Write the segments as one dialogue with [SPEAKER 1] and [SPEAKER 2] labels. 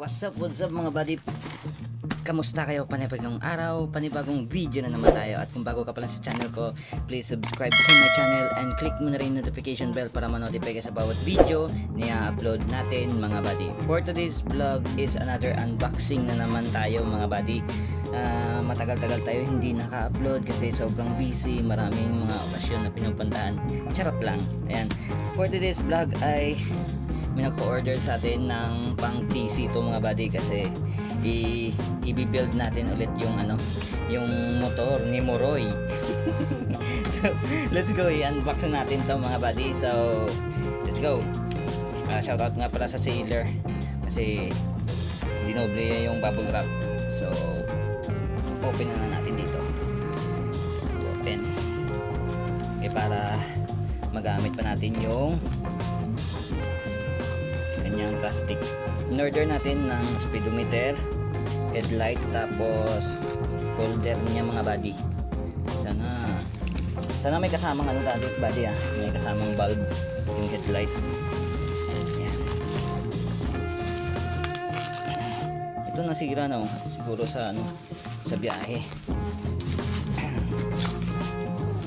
[SPEAKER 1] what's up, what's up mga buddy? Kamusta kayo? Panibagong araw, panibagong video na naman tayo. At kung bago ka pa lang sa channel ko Please subscribe to my channel And click mo na rin notification bell para ma-notify ka sa bawat video na upload natin mga buddy. For today's vlog is another unboxing na naman tayo mga buddy. Ah, Matagal-tagal tayo hindi naka-upload kasi sobrang busy Maraming mga okasyon na pinupuntahan. Charot lang. Ayan. For today's vlog ay may nagpo-order sa atin ng pang TC to mga buddy kasi i i-build natin ulit yung ano yung motor ni Moroy. So let's go i-unbox na natin to mga buddy. So let's go. Uh, shoutout nga pala sa sailor kasi dinoble yung bubble wrap. So open na natin dito. Open. Okay para magamit pa natin yung kanyang plastic. In-order natin ng speedometer, headlight, tapos holder niya mga body. Sana sana may kasamang ano dati body ah. May kasamang bulb yung headlight. Yan. Ito nasira no. Siguro sa ano sa biyahe.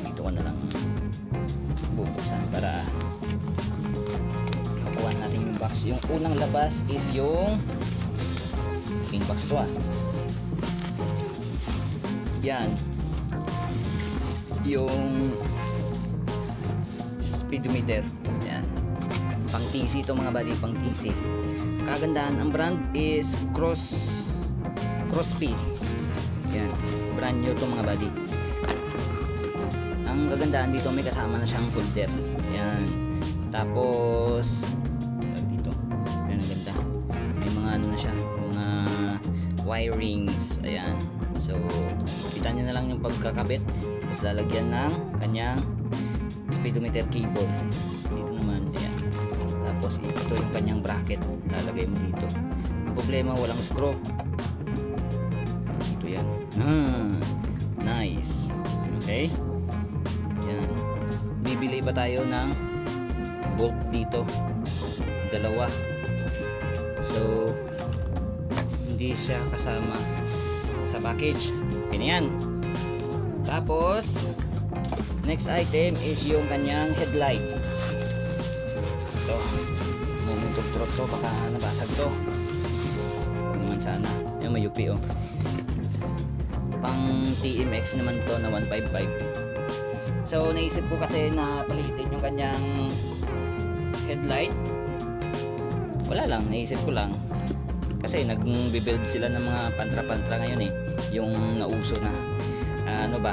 [SPEAKER 1] Dito ko na lang box. Yung unang labas is yung pin box to ah. Yan. Yung speedometer. Yan. Pang TC to mga buddy, pang TC. Kagandahan, ang brand is Cross Crossby. Yan. Brand new to mga buddy. Ang kagandahan dito may kasama na siyang holder. Yan. Tapos wirings. Ayan. So, kita niyo na lang yung pagkakabit. Tapos lalagyan ng kanyang speedometer cable. Dito naman, ayan. Tapos ito yung kanyang bracket. Lalagay mo dito. Ang problema, walang screw. Dito yan. Ah, nice. Okay? Yan. Bibili pa tayo ng bolt dito dalawa so hindi siya kasama sa package. Okay na yan. Tapos next item is yung kanyang headlight. Ito. Mumuntog-trot to baka nabasag to. Huwag naman sana. Yung may UP oh. Pang TMX naman to na 155 So naisip ko kasi na palitin yung kanyang headlight. Wala lang, naisip ko lang. Kasi nag-build sila ng mga pantra-pantra ngayon eh. Yung nauso na. ano ba?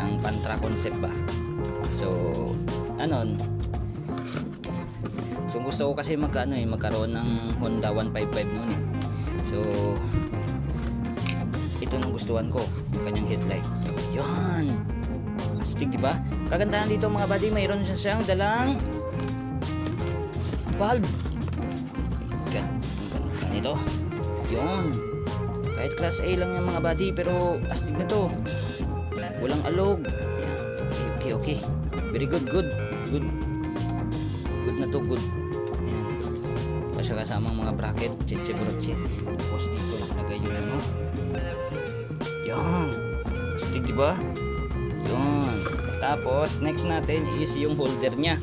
[SPEAKER 1] Ang pantra concept ba? So, ano? So gusto ko kasi magkano eh, magkaroon ng Honda 155 noon eh. So, ito nang gustuhan ko, yung kanyang headlight. Yan! Astig, di ba? Kagandahan dito mga buddy, mayroon siya siyang dalang bulb. Gan ganito. Yun. Kahit class A lang yung mga buddy, pero astig na to. Walang alog. Yan. Okay, okay, okay. Very good, good. Good. Good na to, good. Yan. Kasi kasamang mga bracket, chiche broche. Tapos dito lagay yung ano. Yan. Astig, di ba? Yun. Tapos, next natin is yung holder niya.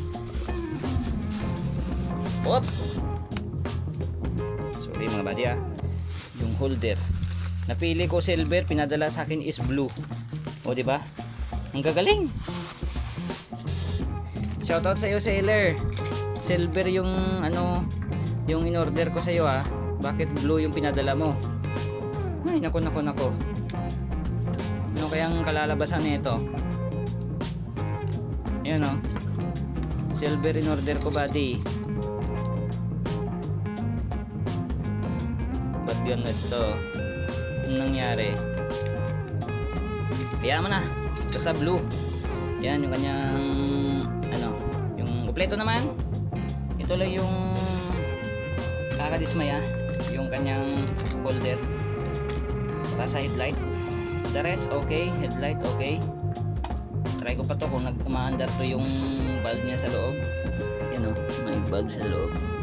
[SPEAKER 1] Sorry mga buddy ah. Yung holder. Napili ko silver, pinadala sa akin is blue. O di ba? Ang gagaling. Shoutout sa iyo, Sailor. Silver yung ano, yung in-order ko sa iyo ah. Bakit blue yung pinadala mo? Ay, nako nako nako. Ano kayang kalalabasan nito? Yan o. Silver in order ko buddy. Ba't yun ito? Anong nangyari? Kaya mo na. Ito sa blue. Yan yung kanyang ano, yung kompleto naman. Ito lang yung kakadismaya. Yung kanyang holder. Para sa headlight. The rest okay, headlight okay. Try ko pa to kung nag-umaandar to yung bulb niya sa loob. Yan o, may bulb sa loob.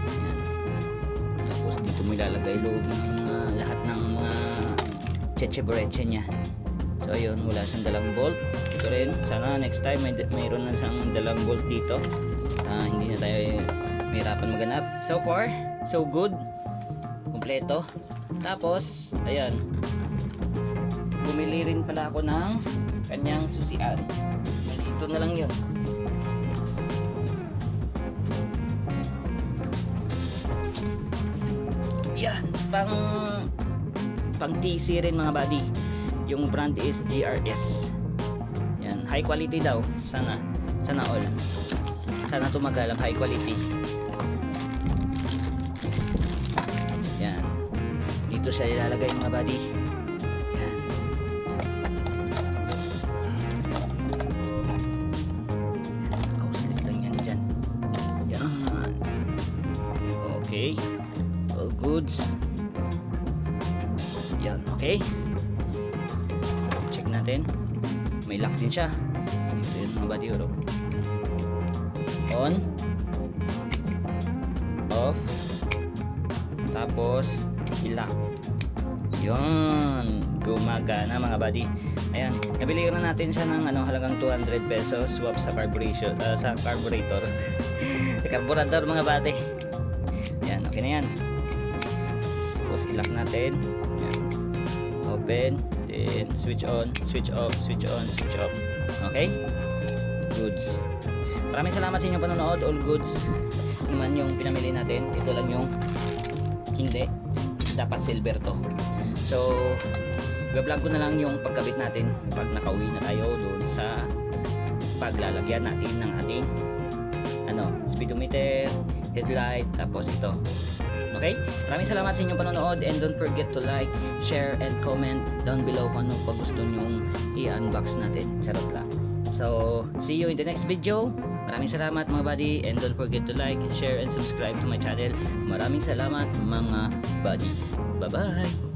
[SPEAKER 1] Dito mo ilalagay loob ng mga lahat ng mga cheche niya. So ayun wala siyang dalang bolt. Ito rin. Sana next time may, mayroon na siyang dalang bolt dito. Ah, hindi na tayo mahirapan maganap. So far so good. Kompleto tapos ayan. Bumili rin pala ako ng kanyang susian. Nandito na lang yun yan pang pang TC rin mga buddy. Yung brand is GRS yan high quality daw. Sana sana all. Sana tumagal ang high quality. Yan. Dito siya ilalagay mga buddy. Yan. Nakauslit lang yan dyan. Yan. Okay goods yan okay. Check natin. May lock din siya. Dito yun mga buddy oro on. Off. Tapos ilock. Yun gumagana mga buddy ayan nabili na natin siya ng ano halagang 200 pesos swap sa carburation ah, sa carburetor. Carburetor mga buddy yan okay na yan ilock natin. Yan. open then switch on switch off switch on switch off. Okay? Goods. Maraming salamat sa inyong panonood. All goods. Naman yung pinamili natin ito lang yung hindi. Dapat silver to. So vlog ko na lang yung pagkabit natin. Pag nakauwi na tayo doon sa paglalagyan natin ng ating ano speedometer headlight tapos ito Okay? Maraming salamat sa inyong panonood and don't forget to like, share, and comment down below kung ano pa gusto nyong i-unbox natin. Charot lang. So, see you in the next video. Maraming salamat mga buddy and don't forget to like, share, and subscribe to my channel. Maraming salamat mga buddy. Bye-bye!